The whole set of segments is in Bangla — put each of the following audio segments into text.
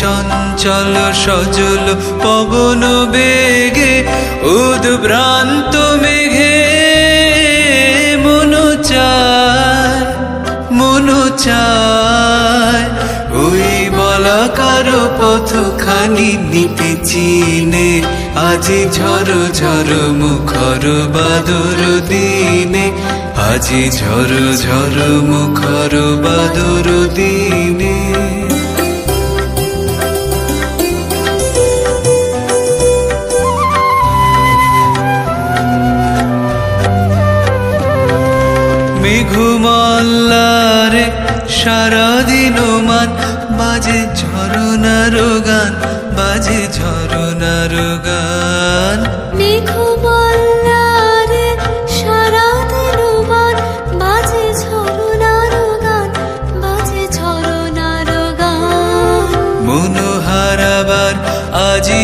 চঞ্চল সজল পবন বেগে, উদ্ভ্রান্ত মেঘে মন চায় চায়। ওই বলাকার পথখানি নিতে চিনে, আজি ঝড় ঝড় মুখর বাদর দিনে, আজি ঝড় ঝড় মুখর বাদর দিনে। সারাদিন মান বাজে ঝরনার গান বাজে ঝরনার গান। সারাদিন মান বাজে ঝরনার গান বাজে ঝরনার গান। মনোহারাবার আজি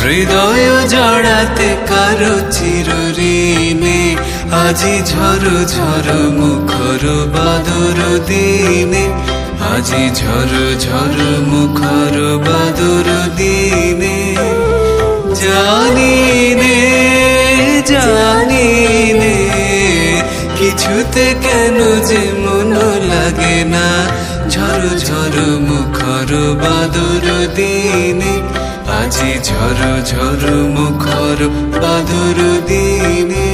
হৃদয় জড়াতে কারও চিরঋণে আজি ঝড় ঝড় মুখর বাদর দিনে আজি ঝড় ঝড় মুখর বাদর দিনে জানি নে জানি নে কিছুতে কেন যে মন লাগে না ঝড় ঝড় মুখর বাদুর দিনে। আজি ঝড় ঝড় মুখর বাদুর দিনে।